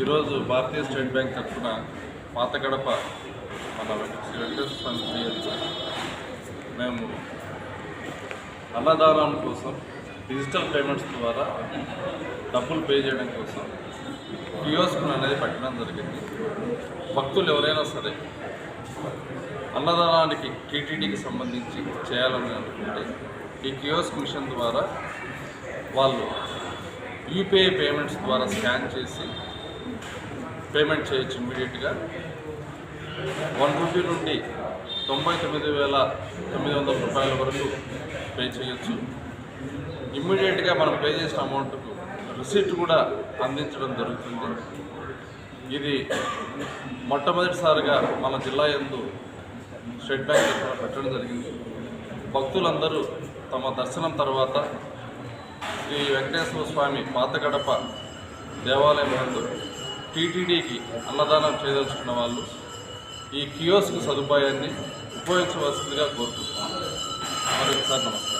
ఈరోజు భారతీయ state bank తరఫున పాత గడప మన శ్రీ వెంకటేశ్వర స్వామి మేము అన్నదానం కోసం డిజిటల్ పేమెంట్స్ ద్వారా డబ్బులు పే చేయడం కోసం కియోస్క్ అనేది పెట్టడం జరిగింది. భక్తులు ఎవరైనా సరే అన్నదానానికి టీటీడీకి సంబంధించి చేయాలని అనుకుంటే ఈ కియోస్క్ మిషన్ ద్వారా వాళ్ళు యూపీఐ పేమెంట్స్ ద్వారా స్కాన్ చేసి పేమెంట్ చేయొచ్చు ఇమీడియట్గా వన్ రూపీ నుండి తొంభై తొమ్మిది వేల తొమ్మిది వందల రూపాయల వరకు పే చేయొచ్చు. ఇమ్మీడియట్గా మనం పే చేసిన అమౌంట్కు రిసీట్ కూడా అందించడం జరుగుతుంది. ఇది మొట్టమొదటిసారిగా మన జిల్లా యందు స్టేట్ బ్యాంక్ తరఫున పెట్టడం జరిగింది. భక్తులందరూ తమ దర్శనం తర్వాత శ్రీ వెంకటేశ్వర స్వామి పాతగడప దేవాలయం నందు టీటీడీకి అన్నదానం చేయదలుచుకున్న వాళ్ళు ఈ కియోస్క్ సదుపాయాన్ని ఉపయోగించవలసిందిగా కోరుకుంటున్నాను. మరొకసారి నమస్కారం.